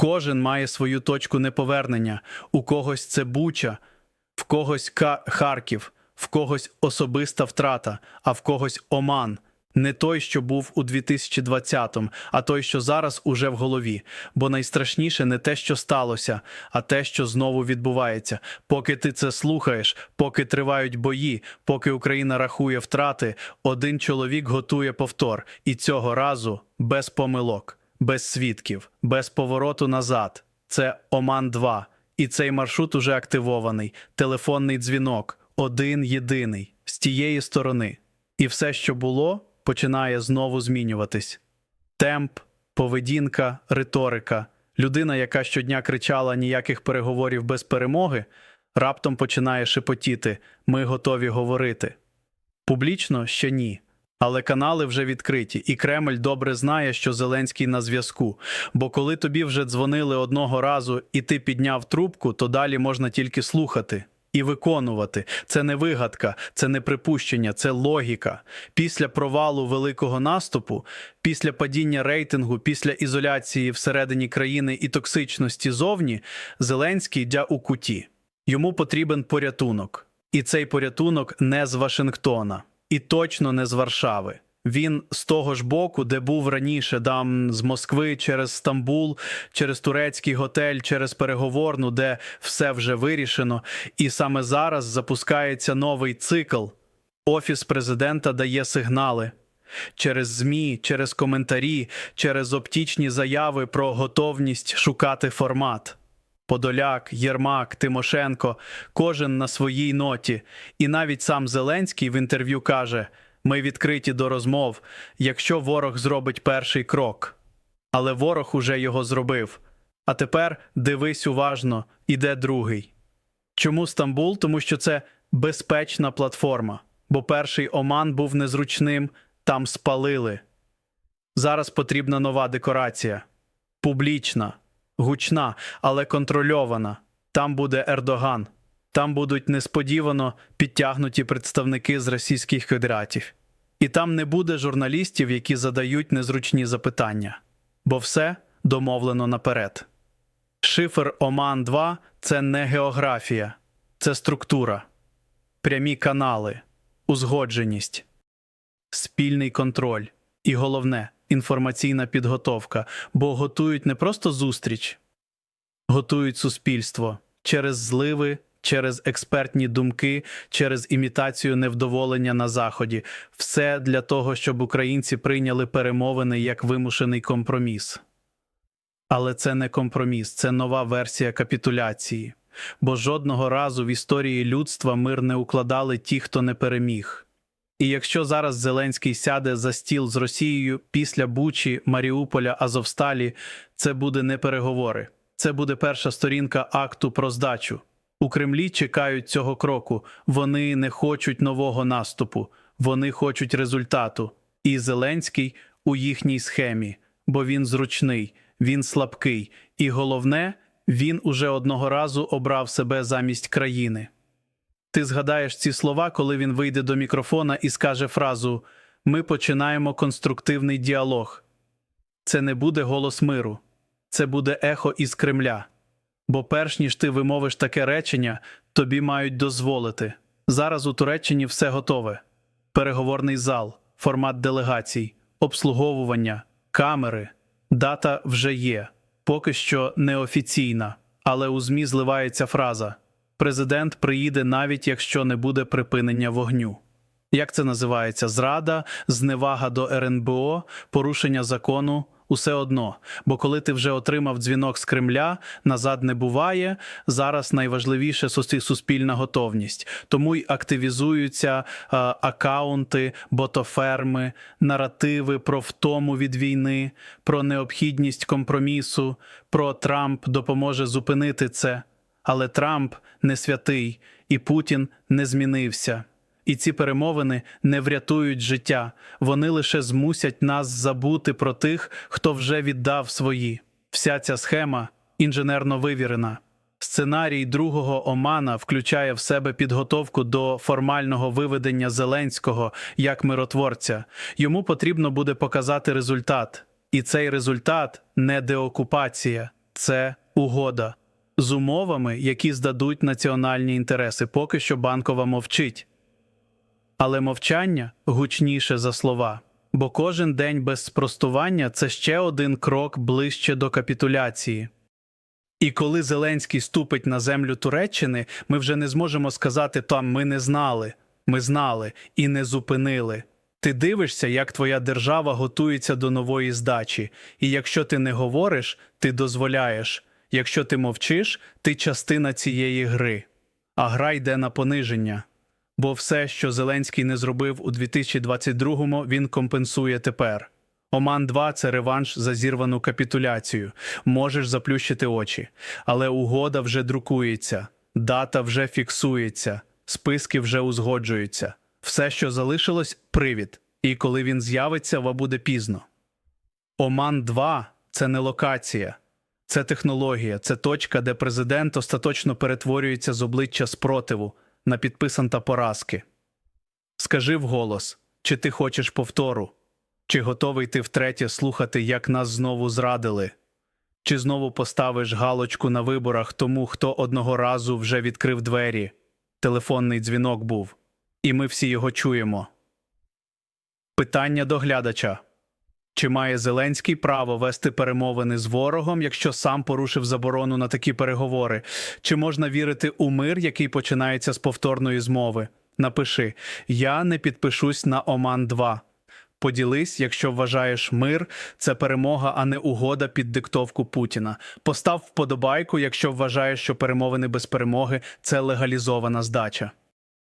Кожен має свою точку неповернення. У когось це Буча, в когось Харків, в когось особиста втрата, а в когось Оман. Не той, що був у 2020-му, а той, що зараз уже в голові. Бо найстрашніше не те, що сталося, а те, що знову відбувається. Поки ти це слухаєш, поки тривають бої, поки Україна рахує втрати, один чоловік готує повтор, і цього разу без помилок, без свідків, без повороту назад. Це Оман 2 І цей маршрут уже активований. Телефонний дзвінок, один єдиний, з тієї сторони. І все, що було, починає знову змінюватись. Темп, поведінка, риторика. Людина, яка щодня кричала ніяких переговорів без перемоги, раптом починає шепотіти Ми готові говорити. Публічно ще ні. Але канали вже відкриті, і Кремль добре знає, що Зеленський на зв'язку. Бо коли тобі вже дзвонили одного разу і ти підняв трубку, то далі можна тільки слухати і виконувати. Це не вигадка, це не припущення, це логіка. Після провалу великого наступу, після падіння рейтингу, після ізоляції всередині країни і токсичності зовні, Зеленський йде у куті. Йому потрібен порятунок. І цей порятунок не з Вашингтона, і точно не з Варшави. Він з того ж боку, де був раніше, там з Москви через Стамбул, через турецький готель, через переговорну, де все вже вирішено. І саме зараз запускається новий цикл. Офіс президента дає сигнали через ЗМІ, через коментарі, через оптічні заяви про готовність шукати формат. Подоляк, Єрмак, Тимошенко, кожен на своїй ноті. І навіть сам Зеленський в інтерв'ю каже: ми відкриті до розмов, якщо ворог зробить перший крок. Але ворог уже його зробив. А тепер дивись уважно, іде другий. Чому Стамбул? Тому що це безпечна платформа, бо перший Оман був незручним, там спалили. Зараз потрібна нова декорація. Публічна, гучна, але контрольована. Там буде Ердоган. Там будуть несподівано підтягнуті представники з Російських Федератів. І там не буде журналістів, які задають незручні запитання, бо все домовлено наперед. Шифр Оман 2 це не географія, це структура, прямі канали, узгодженість, спільний контроль і головне інформаційна підготовка, бо готують не просто зустріч, готують суспільство через зливи, через експертні думки, через імітацію невдоволення на заході. Все для того, щоб українці прийняли перемовини як вимушений компроміс. Але це не компроміс, це нова версія капітуляції. Бо жодного разу в історії людства мир не укладали ті, хто не переміг. І якщо зараз Зеленський сяде за стіл з Росією після Бучі, Маріуполя, Азовсталі, це буде не переговори. Це буде перша сторінка акту про здачу. У Кремлі чекають цього кроку. Вони не хочуть нового наступу, вони хочуть результату. І Зеленський у їхній схемі, бо він зручний, він слабкий, і головне, він уже одного разу обрав себе замість країни. Ти згадаєш ці слова, коли він вийде до мікрофона і скаже фразу Ми починаємо конструктивний діалог. Це не буде голос миру, це буде ехо із Кремля. Бо перш ніж ти вимовиш таке речення, тобі мають дозволити. Зараз у Туреччині все готове: переговорний зал, формат делегацій, обслуговування, камери. Дата вже є, поки що неофіційна, але у ЗМІ зливається фраза: Президент приїде навіть якщо не буде припинення вогню. Як це називається? Зрада, зневага до РНБО, порушення закону. Усе одно, бо коли ти вже отримав дзвінок з Кремля, назад не буває. Зараз найважливіше суспільна готовність. Тому й активізуються е, акаунти, ботоферми, наративи про втому від війни, про необхідність компромісу, про Трамп допоможе зупинити це. Але Трамп не святий, і Путін не змінився. І ці перемовини не врятують життя, вони лише змусять нас забути про тих, хто вже віддав свої. Вся ця схема інженерно вивірена. Сценарій другого Омана включає в себе підготовку до формального виведення Зеленського як миротворця. Йому потрібно буде показати результат. І цей результат не деокупація, це угода з умовами, які здадуть національні інтереси. Поки що банкова мовчить. Але мовчання гучніше за слова. Бо кожен день без спростування це ще один крок ближче до капітуляції. І коли Зеленський ступить на землю Туреччини, ми вже не зможемо сказати там ми не знали, ми знали і не зупинили. Ти дивишся, як твоя держава готується до нової здачі, і якщо ти не говориш, ти дозволяєш. Якщо ти мовчиш, ти частина цієї гри. А гра йде на пониження. Бо все, що Зеленський не зробив у 2022-му, він компенсує тепер. Оман 2 це реванш за зірвану капітуляцію. Можеш заплющити очі. Але угода вже друкується, дата вже фіксується, списки вже узгоджуються. Все, що залишилось, привід. І коли він з'явиться, ва буде пізно. Оман 2 це не локація, це технологія, це точка, де президент остаточно перетворюється з обличчя спротиву на підписанта поразки. Скажи вголос, чи ти хочеш повтору? Чи готовий ти втретє слухати, як нас знову зрадили? Чи знову поставиш галочку на виборах тому, хто одного разу вже відкрив двері? Телефонний дзвінок був, і ми всі його чуємо. Питання до глядача. Чи має Зеленський право вести перемовини з ворогом, якщо сам порушив заборону на такі переговори? Чи можна вірити у мир, який починається з повторної змови? Напиши: Я не підпишусь на Оман 2. Поділись, якщо вважаєш мир це перемога, а не угода під диктовку Путіна. Постав вподобайку, якщо вважаєш, що перемовини без перемоги це легалізована здача.